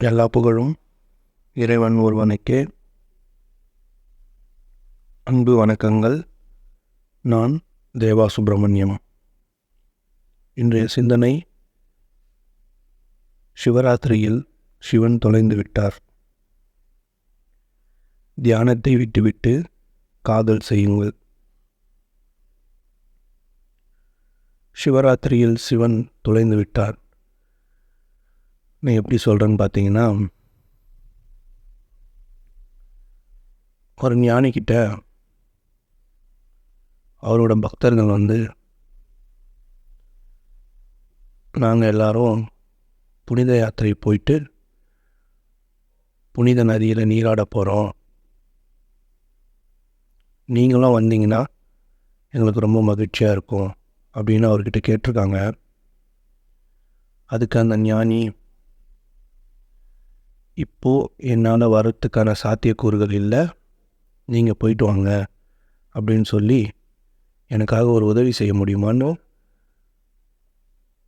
எல்லா புகழும் இறைவன் ஒருவனுக்கே. அன்பு வணக்கங்கள். நான் தேவா சுப்பிரமணியம் இன்றைய சிந்தனை சிவராத்திரியில் சிவன் தொலைந்து விட்டார். தியானத்தை விட்டுவிட்டு காதல் செய்யுங்கள். சிவராத்திரியில் சிவன் தொலைந்து விட்டார். நான் எப்படி சொல்கிறேன்னு பார்த்தீங்கன்னா ஒரு ஞானிக்கிட்ட அவரோட பக்தர்கள் வந்து நாங்கள் எல்லாரும் புனித யாத்திரை போயிட்டு புனித நதியில் நீராட போகிறோம் நீங்களும் வந்தீங்கன்னா எங்களுக்கு ரொம்ப மகிழ்ச்சியாக இருக்கும் அப்படின்னு அவர்கிட்ட கேட்டிருக்காங்க. அதுக்கு அந்த ஞானி இப்போது என்னால் வரத்துக்கான சாத்தியக்கூறுகள் இல்லை. நீங்கள் போயிட்டு வாங்க அப்படின்னு சொல்லி எனக்காக ஒரு உதவி செய்ய முடியுமான்னு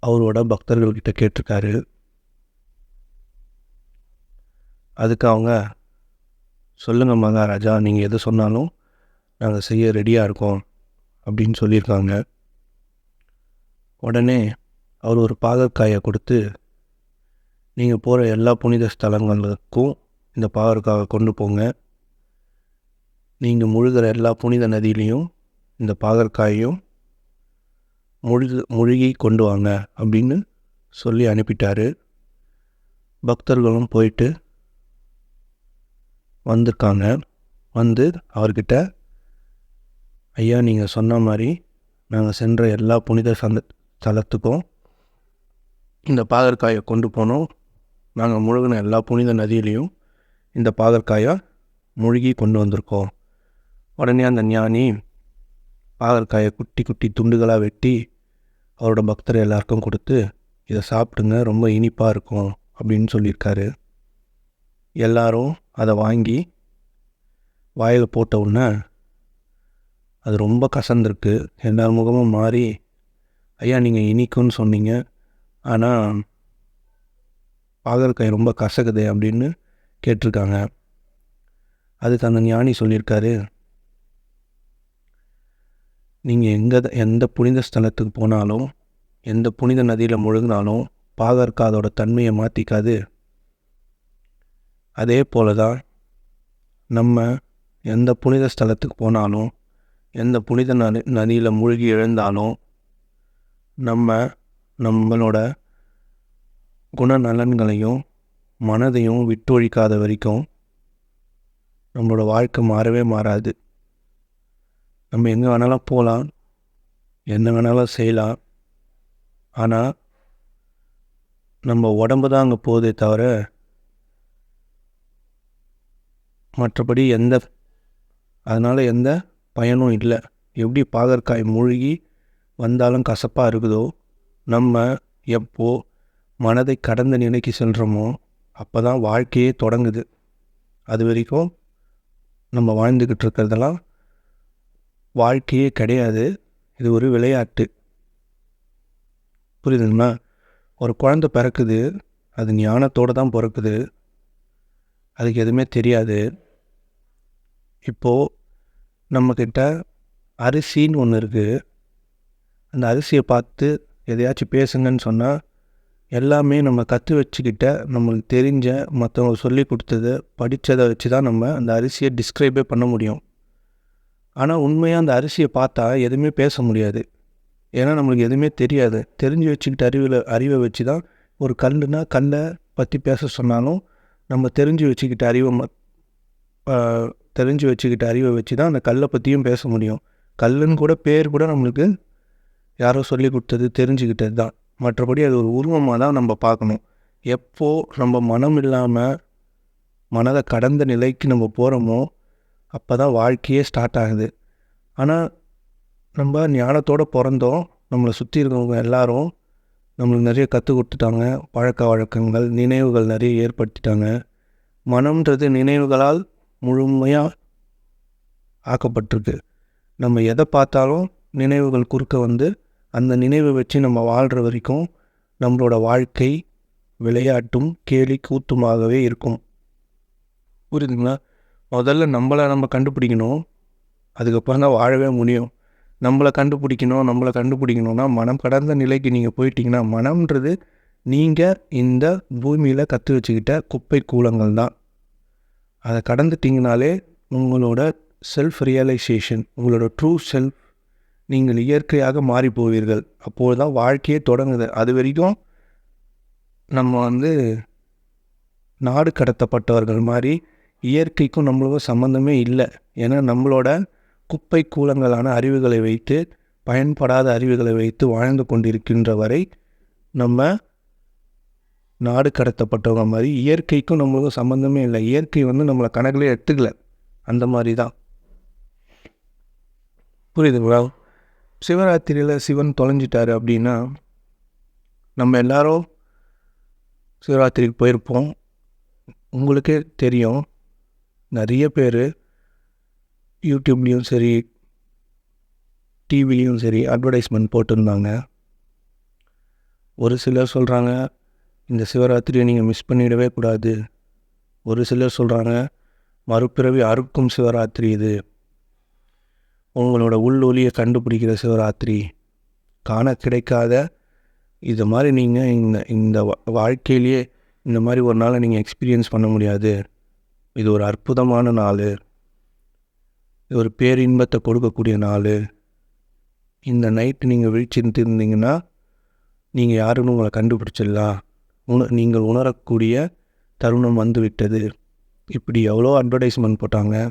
அவரோட பக்தர்கள்கிட்ட கேட்டிருக்காரு. அதுக்கு அவங்க சொல்லுங்கள் மகாராஜா நீங்கள் எது சொன்னாலும் நாங்கள் செய்ய ரெடியாக இருக்கோம் அப்படின்னு சொல்லியிருக்காங்க. உடனே அவர் ஒரு பாகற்காயை கொடுத்து நீங்கள் போகிற எல்லா புனித ஸ்தலங்களுக்கும் இந்த பாகற்காயை கொண்டு போங்க. நீங்கள் முழுகிற எல்லா புனித நதியிலையும் இந்த பாகற்காயையும் முழுகு முழுகி கொண்டு வாங்க அப்படின்னு சொல்லி அனுப்பிட்டாரு. பக்தர்களும் போயிட்டு வந்திருக்காங்க. வந்து அவர்கிட்ட ஐயா நீங்கள் சொன்ன மாதிரி நாங்கள் சென்ற எல்லா புனித சந்த ஸ்தலத்துக்கும் இந்த பாகற்காயை கொண்டு போனோம். நாங்கள் முழுகின எல்லா புனித நதியிலையும் இந்த பாகற்காயை முழுகி கொண்டு வந்திருக்கோம். உடனே அந்த ஞானி பாகற்காயை குட்டி குட்டி துண்டுகளாக வெட்டி அவரோட பக்தர் எல்லாருக்கும் கொடுத்து இதை சாப்பிடுங்க ரொம்ப இனிப்பாக இருக்கும் அப்படின்னு சொல்லியிருக்காரு. எல்லாரும் அதை வாங்கி வாயில் போட்ட உடனே அது ரொம்ப கசந்திருக்கு. எல்லார் முகமும் மாறி ஐயா நீங்கள் இனிக்குன்னு சொன்னீங்க. ஆனால் பாகற்காய் ரொம்ப கசக்குதே அப்படின்னு கேட்டிருக்காங்க. அதுக்கு அந்த ஞானி சொல்லியிருக்காரு நீங்கள் எங்கே எந்த புனித ஸ்தலத்துக்கு போனாலும் எந்த புனித நதியில் முழுகினாலும் பாகற்காய் அதோட தன்மையை மாற்றிக்காது அதே போல தான் நம்ம எந்த புனித ஸ்தலத்துக்கு போனாலும் எந்த புனித நதி நதியில் மூழ்கி எழுந்தாலும் நம்ம நம்மளோட குணநலன்களையும் மனதையும் விட்டொழிக்காத வரைக்கும் நம்மளோட வாழ்க்கை மாறவே மாறாது. நம்ம எங்கே வேணாலும் போகலாம் என்ன வேணாலும் செய்யலாம். ஆனால் நம்ம உடம்பு தான் அங்கே போகுதே தவிர மற்றபடி எந்த அதனால் எந்த பயனும் இல்லை. எப்படி பாகற்காய் மூழ்கி வந்தாலும் கசப்பாக இருக்குதோ நம்ம எப்போது மனதை கடந்த நிலைக்கு செல்கிறோமோ அப்போ தான் வாழ்க்கையே தொடங்குது. அது வரைக்கும் நம்ம வாழ்ந்துக்கிட்டு இருக்கிறதெல்லாம் வாழ்க்கையே கிடையாது. இது ஒரு விளையாட்டு. புரியுதுங்களா ஒரு குழந்த பிறக்குது அது ஞானத்தோடு தான் பிறக்குது. அதுக்கு எதுவுமே தெரியாது. இப்போது நம்மக்கிட்ட அரிசின்னு ஒன்று இருக்குது அந்த அரிசியை பார்த்து எதையாச்சும் பேசுங்கன்னு சொன்னால் எல்லாமே நம்ம கற்று வச்சுக்கிட்ட நம்மளுக்கு தெரிஞ்ச மற்றவங்க சொல்லி கொடுத்தது படித்ததை வச்சு தான் நம்ம அந்த அரிசியை டிஸ்கிரைபே பண்ண முடியும். ஆனால் உண்மையாக அந்த அரிசியை பார்த்தா எதுவுமே பேச முடியாது. ஏன்னா நம்மளுக்கு எதுவுமே தெரியாது. தெரிஞ்சு வச்சுக்கிட்ட அறிவில் அறிவை வச்சு தான் ஒரு கல்லுனா கல்லை பற்றி பேச சொன்னாலும் நம்ம தெரிஞ்சு வச்சுக்கிட்ட அறிவை ம தெரிஞ்சு வச்சுக்கிட்ட அறிவை வச்சு தான் அந்த கல்லை பற்றியும் பேச முடியும். கல்லுன்னு கூட பேர் கூட நம்மளுக்கு யாரோ சொல்லி கொடுத்தது தெரிஞ்சுக்கிட்டது தான் மற்றபடி அது ஒரு உருவமாக தான் நம்ம பார்க்கணும். எப்போது நம்ம மனம் இல்லாமல் மனதை கடந்த நிலைக்கு நம்ம போகிறோமோ அப்போ தான் வாழ்க்கையே ஸ்டார்ட் ஆகுது. ஆனால் நம்ம ஞானத்தோடு பிறந்தோம். நம்மளை சுற்றி இருக்கவங்க எல்லாரும் நம்மளுக்கு நிறைய கற்றுக் கொடுத்துட்டாங்க. பழக்க வழக்கங்கள் நினைவுகள் நிறைய ஏற்படுத்திட்டாங்க. மனம்ன்றது நினைவுகளால் முழுமையாக ஆக்கப்பட்டிருக்கு. நம்ம எதை பார்த்தாலும் நினைவுகள் குறுக்க வந்து அந்த நினைவை வச்சு நம்ம வாழ்கிற வரைக்கும் நம்மளோட வாழ்க்கை விளையாட்டும் கேலி கூத்துமாகவே இருக்கும். புரியுதுங்களா முதல்ல நம்மளை நம்ம கண்டுபிடிக்கணும். அதுக்கப்புறம் தான் வாழவே முடியும். நம்மளை கண்டுபிடிக்கணும் நம்மளை கண்டுபிடிக்கணும்னா மனம் கடந்த நிலைக்கு நீங்கள் போயிட்டீங்கன்னா மனம்ன்றது நீங்கள் இந்த பூமியில் கற்று வச்சுக்கிட்ட குப்பை கூலங்கள் தான். அதை கடந்துட்டிங்கனாலே உங்களோட செல்ஃப் ரியலைசேஷன் உங்களோட ட்ரூ செல்ஃப் நீங்கள் இயற்கையாக மாறி போவீர்கள் அப்போது தான் வாழ்க்கையே தொடங்குது. அது வரைக்கும் நம்ம வந்து நாடு கடத்தப்பட்டவர்கள் மாதிரி இயற்கைக்கும் நம்மளுக்கும் சம்மந்தமே இல்லை. ஏன்னா நம்மளோட குப்பை கூலங்களான அறிவுகளை வைத்து பயன்படாத அறிவுகளை வைத்து வாழ்ந்து கொண்டிருக்கின்ற வரை நம்ம நாடு கடத்தப்பட்டவங்க மாதிரி இயற்கைக்கும் நம்மளுக்கும் சம்மந்தமே இல்லை. இயற்கை வந்து நம்மளை கணக்கிலே எடுத்துக்கல. அந்த மாதிரி தான். புரியுதுங்களா? சிவராத்திரியில் சிவன் தொலைஞ்சிட்டாரு அப்படின்னா நம்ம எல்லாரும் சிவராத்திரிக்கு போயிருப்போம். உங்களுக்கே தெரியும். நிறைய பேர் யூடியூப்லேயும் சரி டிவிலையும் சரி அட்வர்டைஸ்மெண்ட் போட்டிருந்தாங்க. ஒரு சிலர் சொல்கிறாங்க இந்த சிவராத்திரியை நீங்கள் மிஸ் பண்ணிடவே கூடாது. ஒரு சிலர் சொல்கிறாங்க மறுபிறவி அறுக்கும் சிவராத்திரி இது. உங்களோட உள்ளொலியை கண்டுபிடிக்கிற சிவராத்திரி. காண கிடைக்காத இது மாதிரி நீங்கள் இந்த இந்த வா- வாழ்க்கையிலேயே இந்த மாதிரி ஒரு நாளை நீங்கள் எக்ஸ்பீரியன்ஸ் பண்ண முடியாது. இது ஒரு அற்புதமான நாள். இது ஒரு பேரின்பத்தை கொடுக்கக்கூடிய நாள். இந்த நைட்டு நீங்கள் விழிச்சிருந்து இருந்தீங்கன்னா நீங்கள் யாருன்னு உங்களை கண்டுபிடிச்சிடலாம். உண நீங்கள் உணரக்கூடிய தருணம் வந்துவிட்டது. இப்படி எவ்வளோ அட்வர்டைஸ்மெண்ட் போட்டாங்க.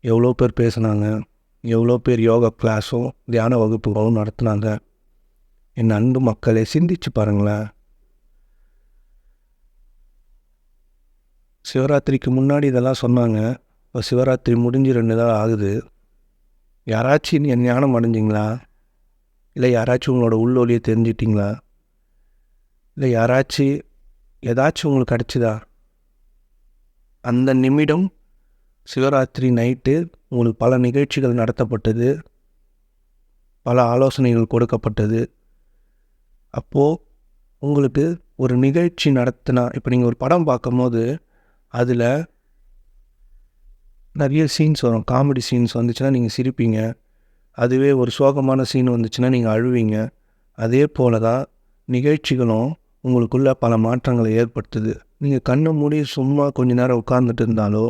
எவ்வளோ பேர் பேசுனாங்க. எவ்வளோ பேர் யோகா கிளாஸும் தியான வகுப்புகளும் நடத்துனாங்க. என் அன்பு மக்களை சிந்திச்சு பாருங்களேன். சிவராத்திரிக்கு முன்னாடி இதெல்லாம் சொன்னாங்க. இப்போ சிவராத்திரி முடிஞ்சு ரெண்டு நாள் ஆகுது. யாராச்சும் என் ஞானம் அடைஞ்சிங்களா? இல்லை யாராச்சும் உங்களோட உள்ளொலியை தெரிஞ்சிட்டிங்களா? இல்லை யாராச்சும் ஏதாச்சும் உங்களுக்கு கிடச்சிதா? அந்த நிமிடம் சிவராத்திரி நைட்டு உங்களுக்கு பல நிகழ்ச்சிகள் நடத்தப்பட்டது. பல ஆலோசனைகள் கொடுக்கப்பட்டது. அப்போது உங்களுக்கு ஒரு நிகழ்ச்சி நடத்தினா இப்போ நீங்கள் ஒரு படம் பார்க்கும்போது அதில் நிறைய சீன்ஸ் வரும். காமெடி சீன்ஸ் வந்துச்சுன்னா நீங்கள் சிரிப்பீங்க. அதுவே ஒரு சோகமான சீன் வந்துச்சுன்னா நீங்கள் அழுவீங்க. அதே போல தான் நிகழ்ச்சிகளும் உங்களுக்குள்ளே பல மாற்றங்களை ஏற்படுத்துது. நீங்கள் கண்ணை மூடி சும்மா கொஞ்ச நேரம் உட்கார்ந்துட்டு இருந்தாலோ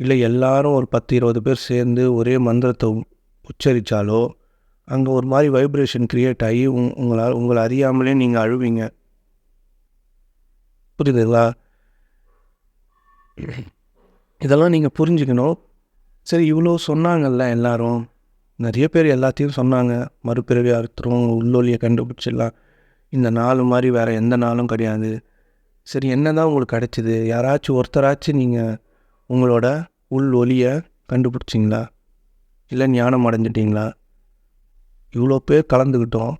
இல்லை எல்லாரும் ஒரு பத்து இருபது பேர் சேர்ந்து ஒரே மந்திரத்தை உச்சரித்தாலோ அங்கே ஒரு மாதிரி வைப்ரேஷன் க்ரியேட் ஆகி உங் உங்களால் உங்களை அறியாமலே நீங்கள் அழுவீங்க. புரியுதுங்களா? இதெல்லாம் நீங்கள் புரிஞ்சுக்கணும். சரி இவ்வளோ சொன்னாங்கல்ல எல்லாரும். நிறைய பேர் எல்லாத்தையும் சொன்னாங்க. மறுபிறவி அறுத்துரும் உள்ளொலியை கண்டுபிடிச்சிடலாம். இந்த நாள் மாதிரி வேறு எந்த நாளும் கிடையாது. சரி என்ன தான் உங்களுக்கு கிடச்சிது? யாராச்சும் ஒருத்தராச்சும் நீங்கள் உங்களோட உள் ஒலியை கண்டுபிடிச்சிங்களா? இல்லை ஞானம் அடைஞ்சிட்டிங்களா? இவ்வளோ பேர் கலந்துக்கிட்டோம்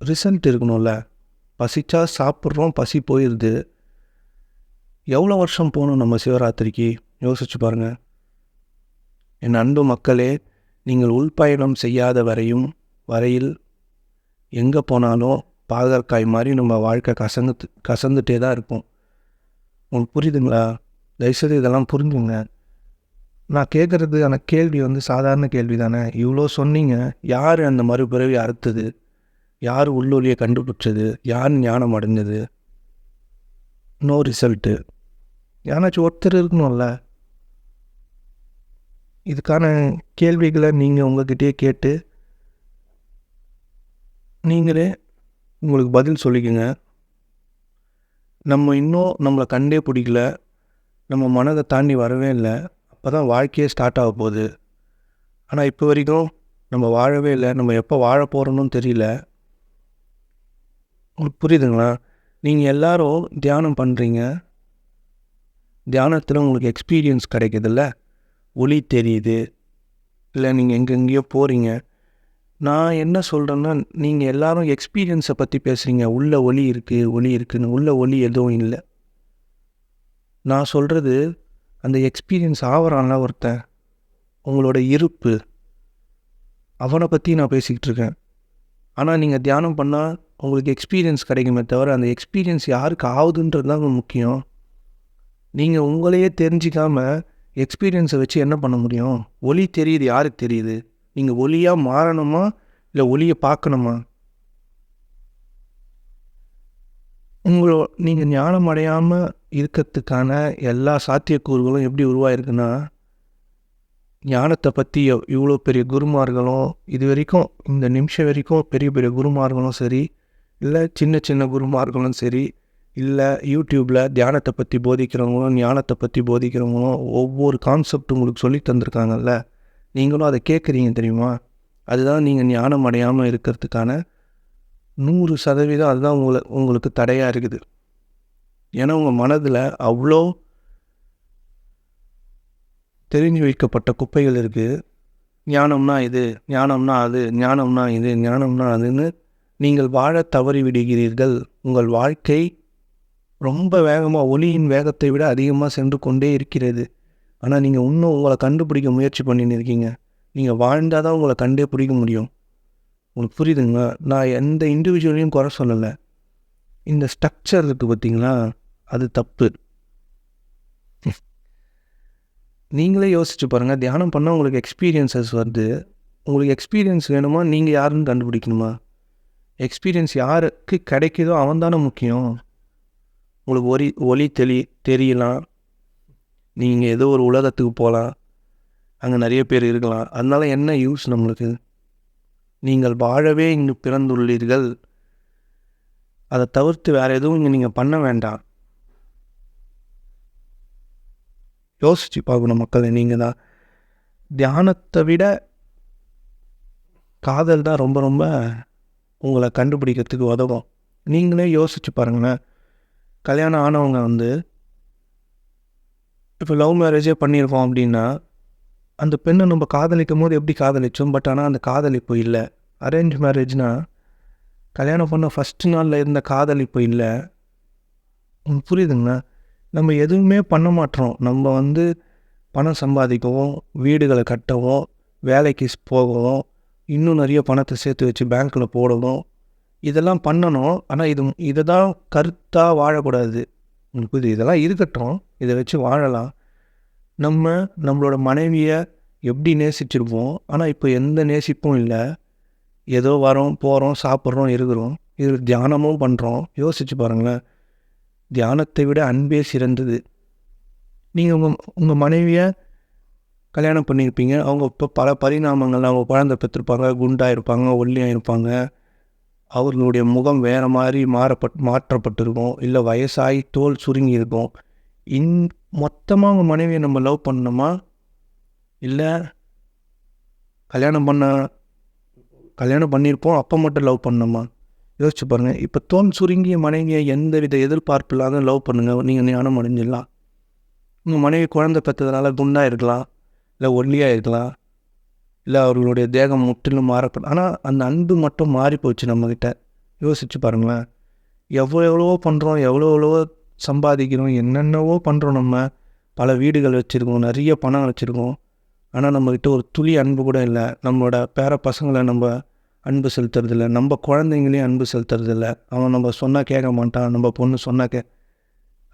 ரிசல்ட் இருக்கணும்ல. பசிச்சா சாப்பிட்றோம் பசி போயிடுது எவ்வளோ வருஷம் போகணும் நம்ம சிவராத்திரிக்கு? யோசிச்சு பாருங்கள் என் அன்பு மக்களே நீங்கள் உள்பயணம் செய்யாத வரையும் வரையில் எங்கே போனாலும் பாகற்காய் மாதிரி நம்ம வாழ்க்கை கசந்து கசந்துட்டே தான் இருக்கும். உங்களுக்கு புரியுதுங்களா? தயவுசெய்து இதெல்லாம் புரிஞ்சுங்க. நான் கேட்குறதுக்கான கேள்வி வந்து சாதாரண கேள்வி தானே இவ்வளோ சொன்னீங்க. யார் அந்த மறுபிறவி அறுத்தது? யார் உள்ளொலியை கண்டுபிடிச்சது? யார் ஞானம் அடைஞ்சது? நோ ரிசல்ட்டு யாராச்சும் ஒருத்தர் இருக்கணும்ல. இதுக்கான கேள்விகளை நீங்கள் உங்ககிட்டயே கேட்டு நீங்களே உங்களுக்கு பதில் சொல்லிக்கங்க. நம்ம இன்னும் நம்மளை கண்டே பிடிக்கல. நம்ம மனதை தாண்டி வரவே இல்லை. அப்போ தான் வாழ்க்கையே ஸ்டார்ட் ஆக போகுது. ஆனால் இப்போ வரைக்கும் நம்ம வாழவே இல்லை. நம்ம எப்போ வாழ போகிறோன்னு தெரியல. உங்களுக்கு புரியுதுங்களா? நீங்கள் எல்லோரும் தியானம் பண்ணுறீங்க தியானத்தில் உங்களுக்கு எக்ஸ்பீரியன்ஸ் கிடைக்கிதுல்ல? ஒளி தெரியுது. இல்லை நீங்கள் எங்கெங்கேயோ போகிறீங்க நான் என்ன சொல்கிறேன்னா நீங்கள் எல்லோரும் எக்ஸ்பீரியன்ஸை பற்றி பேசுகிறீங்க உள்ள ஒளி இருக்குது ஒளி இருக்குதுன்னு உள்ள ஒளி எதுவும் இல்லை. நான் சொல்கிறது அந்த எக்ஸ்பீரியன்ஸ் ஆகிறான்ல ஒருத்தன். உங்களோட இருப்பு. அவனை பற்றி நான் பேசிக்கிட்டு இருக்கேன் ஆனால் நீங்கள் தியானம் பண்ணால் உங்களுக்கு எக்ஸ்பீரியன்ஸ் கிடைக்குமே தவிர அந்த எக்ஸ்பீரியன்ஸ் யாருக்கு ஆகுதுன்றது தான் முக்கியம். நீங்கள் உங்களையே தெரிஞ்சிக்காமல் எக்ஸ்பீரியன்ஸை வச்சு என்ன பண்ண முடியும்? ஒலி தெரியுது யாருக்கு தெரியுது? நீங்கள் ஒலியாக மாறணுமா? இல்லை ஒலியை பார்க்கணுமா? உங்களோ நீங்கள் ஞானம் அடையாமல் இருக்கிறதுக்கான எல்லா சாத்தியக்கூறுகளும் எப்படி உருவாயிருக்குன்னா ஞானத்தை பற்றி இவ்வளோ பெரிய குருமார்களும் இது வரைக்கும் இந்த நிமிஷம் வரைக்கும் பெரிய பெரிய குருமார்களும் சரி இல்லை சின்ன சின்ன குருமார்களும் சரி இல்லை யூடியூப்பில் தியானத்தை பற்றி போதிக்கிறவங்களும் ஞானத்தை பற்றி போதிக்கிறவங்களும் ஒவ்வொரு கான்செப்ட் உங்களுக்கு சொல்லி தந்திருக்காங்கல்ல நீங்களும் அதை கேட்குறீங்க தெரியுமா? அதுதான் நீங்கள் ஞானம் அடையாமல் இருக்கிறதுக்கான நூறு சதவீதம் அதுதான் உங்களை உங்களுக்கு தடையாக இருக்குது. ஏன்னா உங்கள் மனதில் அவ்வளோ தெரிஞ்சு வைக்கப்பட்ட குப்பைகள் இருக்குது ஞானம்னா இது ஞானம்னா அது ஞானம்னா இது ஞானம்னா அதுன்னு நீங்கள் வாழ தவறி விடுகிறீர்கள். உங்கள் வாழ்க்கை ரொம்ப வேகமாக ஒளியின் வேகத்தை விட அதிகமாக சென்று கொண்டே இருக்கிறது. ஆனால் நீங்கள் இன்னும் உங்களை கண்டுபிடிக்க முயற்சி பண்ணின்னு இருக்கீங்க. நீங்கள் வாழ்ந்தால் தான் உங்களை கண்டே பிடிக்க முடியும். உங்களுக்கு புரியுதுங்களா? நான் எந்த இண்டிவிஜுவலையும் குறை சொல்லலை. இந்த ஸ்ட்ரக்சர் இருக்குது பார்த்தீங்களா? அது தப்பு. நீங்களே யோசிச்சு பாருங்கள் தியானம் பண்ணால் உங்களுக்கு எக்ஸ்பீரியன்சஸ் வருது. உங்களுக்கு எக்ஸ்பீரியன்ஸ் வேணுமா? நீங்கள் யாருன்னு கண்டுபிடிக்கணுமா? எக்ஸ்பீரியன்ஸ் யாருக்கு கிடைக்குதோ அவன் தானே முக்கியம். உங்களுக்கு ஒலி ஒலி தெளி தெரியலாம். நீங்கள் ஏதோ ஒரு உலகத்துக்கு போகலாம். அங்கே நிறைய பேர் இருக்கலாம். அதனால் என்ன யூஸ் நம்மளுக்கு? நீங்கள் வாழவே இங்கு பிறந்துள்ளீர்கள். அதை தவிர்த்து வேறு எதுவும் இங்கே நீங்கள் பண்ண வேண்டாம். யோசிச்சு பார்க்கணும் மக்களை நீங்கள் தான். தியானத்தை விட காதல் தான் ரொம்ப ரொம்ப உங்களை கண்டுபிடிக்கிறதுக்கு உதவும். நீங்களே யோசிச்சு பாருங்களேன். கல்யாணம் ஆனவங்க வந்து இப்போ லவ் மேரேஜே பண்ணியிருக்கோம் அப்படின்னா அந்த பெண்ணை நம்ம காதலிக்கும் போது எப்படி காதலிச்சோம்? பட் ஆனால் அந்த காதல் இப்போ இல்லை அரேஞ்ச் மேரேஜ்னால் கல்யாணம் பண்ண ஃபஸ்ட்டு நாளில் இருந்த காதல் இப்போ இல்லை. உங்களுக்கு புரியுதுங்கண்ணா நம்ம எதுவுமே பண்ண மாட்டோம் நம்ம வந்து பணம் சம்பாதிக்கவும் வீடுகளை கட்டவும் வேலைக்கு போகவும் இன்னும் நிறைய பணத்தை சேர்த்து வச்சு பேங்க்கில் போடவும் இதெல்லாம் பண்ணணும். ஆனால் இது இதை தான் கருத்தாக வாழக்கூடாது. உங்களுக்கு புரியுது? இதெல்லாம் இருக்கட்டும். இதை வச்சு வாழலாம். நம்ம நம்மளோட மனைவியை எப்படி நேசிச்சிருப்போம்? ஆனால் இப்போ எந்த நேசிப்பும் இல்லை. ஏதோ வரோம் போகிறோம் சாப்பிட்றோம் இருக்கிறோம். இதில் தியானமும் பண்ணுறோம் யோசிச்சு பாருங்களேன். தியானத்தை விட அன்பே சிறந்தது. நீங்கள் உங்கள் உங்கள் மனைவியை கல்யாணம் பண்ணியிருப்பீங்க. அவங்க இப்போ பல பரிணாமங்கள் அவங்க குழந்தை பெற்றிருப்பாங்க குண்டாக இருப்பாங்க ஒல்லியாக இருப்பாங்க அவர்களுடைய முகம் வேறு மாதிரி மாறப்பட் மாற்றப்பட்டிருக்கும். இல்லை வயசாகி தோல் சுருங்கி இருக்கும் இன் மொத்தமாக உங்கள் மனைவியை நம்ம லவ் பண்ணணுமா? இல்லை கல்யாணம் பண்ண கல்யாணம் பண்ணியிருப்போம் அப்போ மட்டும் லவ் பண்ணணுமா? யோசிச்சு பாருங்கள் இப்போ தோல் சுருங்கிய மனைவியை எந்த வித எதிர்பார்ப்பு இல்லாத லவ் பண்ணுங்கள் நீங்கள் ஞானம் அடைஞ்சிடலாம். உங்கள் மனைவி குழந்தை பெற்றதுனால குண்டாக இருக்கலாம். இல்லை ஒல்லியாக இருக்கலாம். இல்லை அவர்களுடைய தேகம் முற்றிலும் மாறப்படும். ஆனால் அந்த அன்பு மட்டும் மாறி போச்சு நம்மக்கிட்ட யோசிச்சு பாருங்களேன். எவ்வளோ எவ்வளவோ பண்ணுறோம் எவ்வளோ எவ்வளவோ சம்பாதிக்கிறோம் என்னென்னவோ பண்ணுறோம் நம்ம. பல வீடுகள் வச்சுருக்கோம் நிறைய பணம் வச்சுருக்கோம். ஆனால் நம்மக்கிட்ட ஒரு துளி அன்பு கூட இல்லை. நம்மளோட பேர பசங்களை நம்ம அன்பு செலுத்துறதில்ல. நம்ம குழந்தைங்களையும் அன்பு செலுத்துறதில்ல. அவன் நம்ம சொன்னால் கேட்க மாட்டான் நம்ம பொண்ணு சொன்னால் கே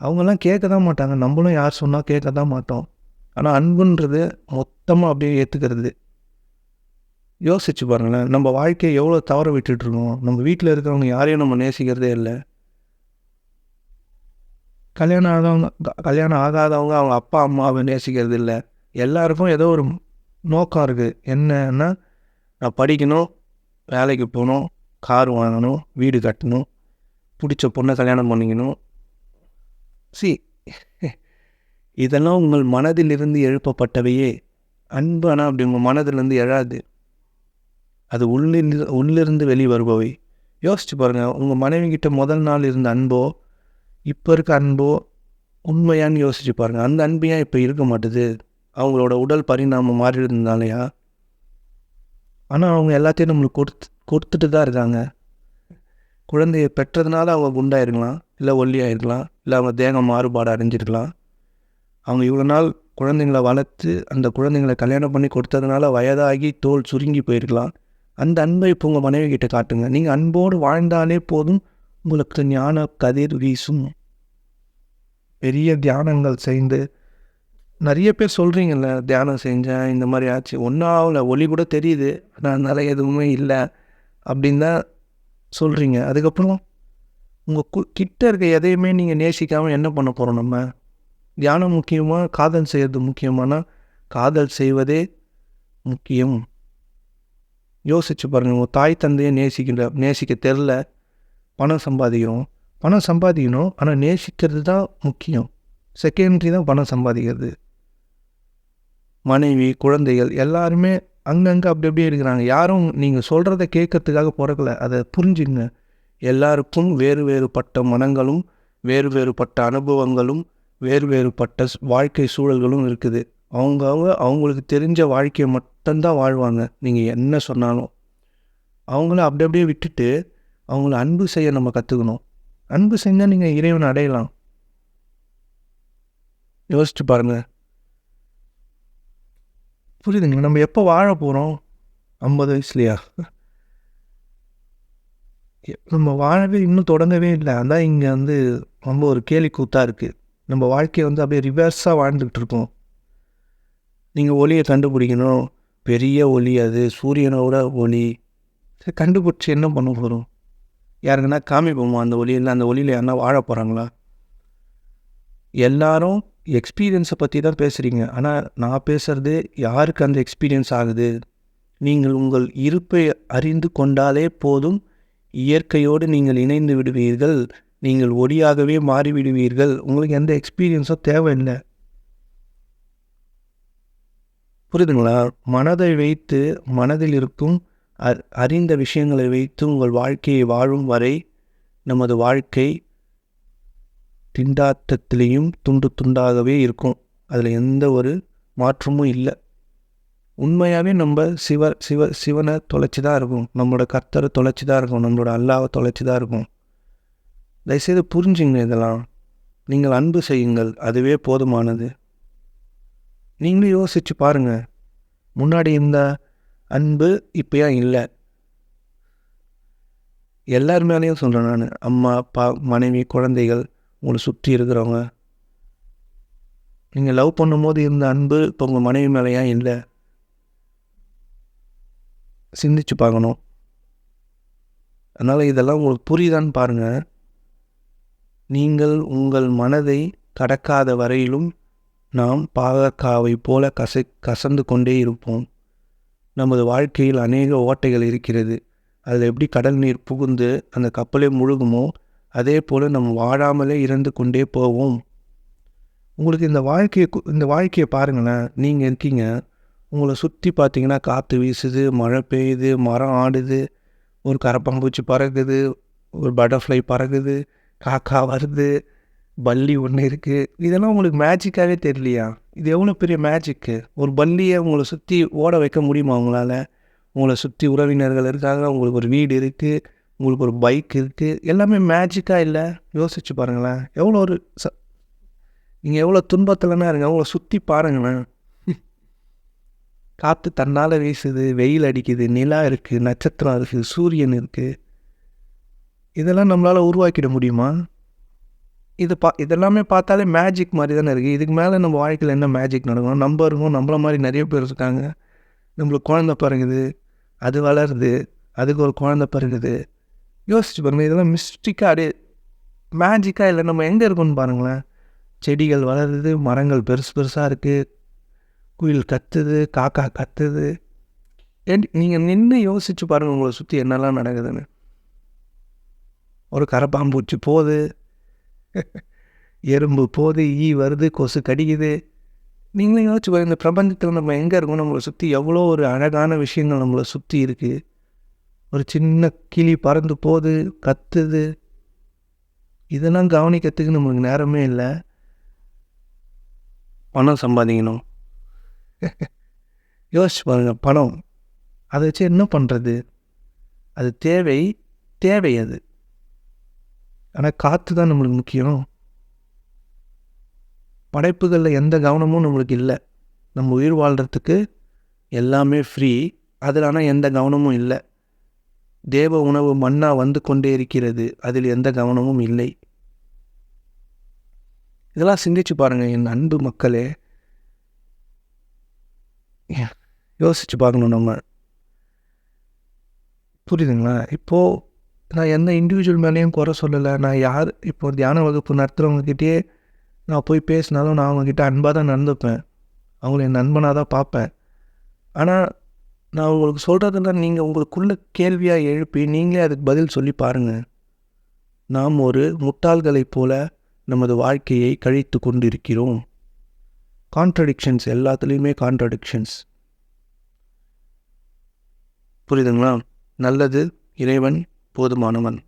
அவங்கெல்லாம் கேட்க தான் மாட்டாங்க. நம்மளும் யார் சொன்னால் கேட்க தான் மாட்டோம். ஆனால் அன்புன்றது மொத்தமாக அப்படியே ஏற்றுக்கிறது யோசிச்சு பாருங்களேன். நம்ம வாழ்க்கையை எவ்வளோ தவற விட்டுட்ருக்கோம் நம்ம வீட்டில் இருக்கிறவங்க யாரையும் நம்ம நேசிக்கிறதே இல்லை. கல்யாணம் ஆகாதவங்க கல்யாணம் ஆகாதவங்க அவங்க அப்பா அம்மாவை நேசிக்கிறது இல்லை. எல்லாருக்கும் ஏதோ ஒரு நோக்கம் இருக்குது என்னன்னா நான் படிக்கணும் வேலைக்கு போகணும் கார் வாங்கணும் வீடு கட்டணும் பிடிச்ச பொண்ணை கல்யாணம் பண்ணிக்கணும். சி இதெல்லாம் உங்கள் மனதிலிருந்து எழுப்பப்பட்டவையே. அன்பு ஆனால் அப்படி உங்கள் மனதிலிருந்து எழாது. அது உள்ளிருந்து உள்ளிருந்து வெளி வருபவை யோசிச்சு பாருங்கள் உங்கள் மனைவி கிட்ட முதல் நாள் இருந்த அன்போ இப்போ இருக்க அன்போ உண்மையான்னு யோசிச்சு பாருங்கள் அந்த அன்பு ஏன் இப்போ இருக்க மாட்டுது? அவங்களோட உடல் பரிணாமம் மாறி இருந்தனாலயா ஆனால் அவங்க எல்லாத்தையும் நம்மளுக்கு கொடுத்து கொடுத்துட்டு தான் இருக்காங்க. குழந்தையை பெற்றதுனால அவங்க குண்டாயிருக்கலாம். இல்லை ஒல்லியாயிருக்கலாம். இல்லை அவங்க தேகம் மாறுபாடு அடைஞ்சிருக்கலாம் அவங்க இவ்வளோ நாள் குழந்தைங்கள வளர்த்து அந்த குழந்தைங்கள கல்யாணம் பண்ணி கொடுத்ததுனால வயதாகி தோல் சுருங்கி போயிருக்கலாம். அந்த அன்பை இப்போ உங்கள் மனைவி கிட்ட காட்டுங்க. நீங்கள் அன்போடு வாழ்ந்தாலே போதும் உங்களுக்கு ஞான கதிர் வீசும். பெரிய தியானங்கள் செய்து நிறைய பேர் சொல்கிறீங்கல்ல தியானம் செஞ்சேன் இந்த மாதிரி ஆச்சு. ஒன்றாவில் ஆகல ஒளி கூட தெரியுது ஆனால் அதனால் எதுவுமே இல்லை அப்படின்னு தான் சொல்கிறீங்க அதுக்கப்புறம் உங்கள் கு கிட்ட இருக்க எதையுமே நீங்கள் நேசிக்காமல் என்ன பண்ண போகிறோம் நம்ம? தியானம் முக்கியமாக காதல் செய்கிறது முக்கியமானா காதல் செய்வதே முக்கியம். யோசிச்சு பாருங்கள் உங்கள் தாய் தந்தையை நேசிக்கல நேசிக்க தெரில பணம் சம்பாதிக்கிறோம். பணம் சம்பாதிக்கணும். ஆனால் நேசிக்கிறது தான் முக்கியம். செகண்டரி தான் பணம் சம்பாதிக்கிறது. மனைவி குழந்தைகள் எல்லாருமே அங்கங்கே அப்படி அப்படியே இருக்கிறாங்க. யாரும் நீங்கள் சொல்கிறத கேட்கறதுக்காக பிறக்கல அதை புரிஞ்சுங்க. எல்லாருக்கும் வேறு வேறுபட்ட மனங்களும் வேறு வேறுபட்ட அனுபவங்களும் வேறு வேறுபட்ட வாழ்க்கை சூழல்களும் இருக்குது. அவங்கவுங்க அவங்களுக்கு தெரிஞ்ச வாழ்க்கையை மட்டும்தான் வாழ்வாங்க. நீங்கள் என்ன சொன்னாலும். அவங்கள அப்படி அப்படியே விட்டுட்டு அவங்கள அன்பு செய்ய நம்ம கற்றுக்கணும் அன்பு செஞ்சால் நீங்கள் இறைவனை அடையலாம். யோசிச்சு பாருங்கள் புரியுதுங்களா? நம்ம எப்போ வாழ போகிறோம் ஐம்பது வயசுலையா? நம்ம வாழவே இன்னும் தொடங்கவே இல்லை. அதான் இங்கே வந்து ரொம்ப ஒரு கேலி கூத்தாக இருக்குது நம்ம வாழ்க்கையை வந்து அப்படியே ரிவர்ஸாக வாழ்ந்துக்கிட்டு இருக்கோம். நீங்கள் ஒளியை கண்டுபிடிக்கணும். பெரிய ஒளி அது. சூரியனோட ஒளி சரி கண்டுபிடிச்சி என்ன பண்ண போகிறோம் யாருக்குன்னா காமிப்போமா அந்த ஒளியில் அந்த ஒளியில் யாருன்னா வாழ போகிறாங்களா எல்லாரும் எக்ஸ்பீரியன்ஸை பற்றி தான் பேசுகிறீங்க ஆனால் நான் பேசுகிறது யாருக்கு அந்த எக்ஸ்பீரியன்ஸ் ஆகுது? நீங்கள் உங்கள் இருப்பை அறிந்து கொண்டாலே போதும். இயற்கையோடு நீங்கள் இணைந்து விடுவீர்கள். நீங்கள் ஒளியாகவே மாறிவிடுவீர்கள். உங்களுக்கு எந்த எக்ஸ்பீரியன்ஸும் தேவையில்லை. புரியுதுங்களா? மனதை வைத்து மனதில் இருக்கும் அறிந்த விஷயங்களை வைத்து உங்கள் வாழ்க்கையை வாழும் வரை நமது வாழ்க்கை திண்டாட்டத்திலையும் துண்டு துண்டாகவே இருக்கும். அதில் எந்த ஒரு மாற்றமும் இல்லை. உண்மையாகவே நம்ம சிவ சிவ சிவனை தொலைச்சி தான் இருக்கும். நம்மளோட கர்த்தரை தொலைச்சி தான் இருக்கும். நம்மளோட அல்லாவை தொலைச்சி தான் இருக்கும். தயவுசெய்து புரிஞ்சுங்க இதெல்லாம். நீங்கள் அன்பு செய்யுங்கள். அதுவே போதுமானது. நீங்களும் யோசித்து பாருங்க. முன்னாடி இருந்தால் அன்பு இப்போ இல்லை. எல்லார் மேலேயும் சொல்கிறேன் நான். அம்மா அப்பா மனைவி குழந்தைகள் உங்களை சுற்றி இருக்கிறவங்க. நீங்கள் லவ் பண்ணும்போது இருந்த அன்பு இப்போ உங்கள் மனைவி மேலேயா இல்லை? சிந்திச்சு பார்க்கணும். அதனால் இதெல்லாம் உங்களுக்கு புரியுதான்னு பாருங்கள் நீங்கள் உங்கள் மனதை கடக்காத வரையிலும் நாம் பாகக்காவை போல கசை கசந்து கொண்டே இருப்போம். நமது வாழ்க்கையில் அநேக ஓட்டைகள் இருக்கிறது. அதில் எப்படி கடல் நீர் புகுந்து அந்த கப்பலே முழுகுமோ அதே போல் நம்ம வாழாமலே இறந்து கொண்டே போவோம். உங்களுக்கு இந்த வாழ்க்கையை இந்த வாழ்க்கையை பாருங்களேன். நீங்கள் இருக்கீங்க. உங்களை சுற்றி பார்த்தீங்கன்னா காற்று வீசுது மழை பெய்யுது மரம் ஆடுது ஒரு கரப்பாம்பூச்சி பறக்குது ஒரு பட்டர்ஃப்ளை பறக்குது காக்கா வருது பல்லி ஒன்று இருக்குது இதெல்லாம் உங்களுக்கு மேஜிக்காகவே தெரியலையா? இது எவ்வளோ பெரிய மேஜிக்கு ஒரு பள்ளியை உங்களை சுற்றி ஓட வைக்க முடியுமா உங்களால்? உங்களை சுற்றி உறவினர்கள் இருக்காங்க உங்களுக்கு ஒரு வீடு இருக்குது உங்களுக்கு ஒரு பைக் இருக்குது எல்லாமே மேஜிக்காக இல்லை? யோசிச்சு பாருங்களேன். எவ்வளோ ஒரு ச நீங்கள் எவ்வளோ துன்பத்தில்னா இருங்க. உங்களை சுற்றி பாருங்களேன். காற்று தன்னால் வீசுது வெயில் அடிக்குது நிலா இருக்குது நட்சத்திரம் இருக்குது சூரியன் இருக்குது இதெல்லாம் நம்மளால் உருவாக்கிட முடியுமா? இது பா இதெல்லாமே பார்த்தாலே மேஜிக் மாதிரி தானே இருக்குது இதுக்கு மேலே நம்ம வாழ்க்கையில் என்ன மேஜிக் நடக்கும் நம்ம இருக்கோம் நம்மள மாதிரி நிறைய பேர் இருக்காங்க. நம்மளுக்கு குழந்த பிறகுது அது வளருது அதுக்கு ஒரு குழந்த பிறகுது யோசிச்சு பாருங்கள் இதெல்லாம் மிஸ்டிக்காக அப்படியே மேஜிக்காக இல்லை நம்ம எங்கே இருக்கோம்னு பாருங்களேன். செடிகள் வளருது மரங்கள் பெருசு பெருசாக இருக்குது குயில் கத்துது காக்கா கத்துது. நீங்கள் நின்று யோசிச்சு பாருங்கள் உங்களை சுற்றி என்னெல்லாம் நடக்குதுன்னு. ஒரு கரப்பாம்பூச்சி போகுது எறும்பு போகுது ஈ வருது கொசு கடிக்குது. நீங்களே யோசிச்சு பாருங்க இந்த பிரபஞ்சத்தில் நம்ம எங்கே இருக்கோம் நம்மளை சுற்றி எவ்வளோ ஒரு அழகான விஷயங்கள் நம்மளை சுற்றி இருக்குது ஒரு சின்ன கிளி பறந்து போகுது கத்துது. இதெல்லாம் கவனிக்கிறதுக்கு நம்மளுக்கு நேரமே இல்லை. பணம் சம்பாதிக்கணும். யோசிச்சு பாருங்கள் பணம். அதை வச்சு என்ன பண்ணுறது அது தேவை தேவை அது. ஆனால் காற்று தான் நம்மளுக்கு முக்கியம். படைப்புகளில் எந்த கவனமும் நம்மளுக்கு இல்லை. நம்ம உயிர் வாழ்கிறதுக்கு எல்லாமே ஃப்ரீ அதில் ஆனால் எந்த கவனமும் இல்லை. தேவ உணவு மண்ணாக வந்து கொண்டே இருக்கிறது. அதில் எந்த கவனமும் இல்லை. இதெல்லாம் சிந்திச்சு பாருங்கள் என் அன்பு மக்களே. யோசிச்சு பார்க்கணும் நம்ம. புரியுதுங்களா? இப்போது நான் எந்த இண்டிவிஜுவல் மேலேயும் குறை சொல்லலை. நான் யார் இப்போ தியான வகுப்பு நடத்துகிறவங்கக்கிட்டே நான் போய் பேசினாலும் நான் அவங்கக்கிட்ட அன்பாக தான் நடந்துப்பேன். அவங்கள என் நண்பனாக தான் பார்ப்பேன். ஆனால் நான் உங்களுக்கு சொல்கிறதுனா நீங்கள் உங்களுக்குள்ள கேள்வியாக எழுப்பி நீங்களே அதுக்கு பதில் சொல்லி பாருங்கள் நாம் ஒரு முட்டாள்களைப் போல நமது வாழ்க்கையை கழித்து கொண்டிருக்கிறோம். கான்ட்ரடிக்ஷன்ஸ் எல்லாத்துலேயுமே கான்ட்ரடிக்ஷன்ஸ் புரியுதுங்களா? நல்லது இறைவன் போதுமானவன்.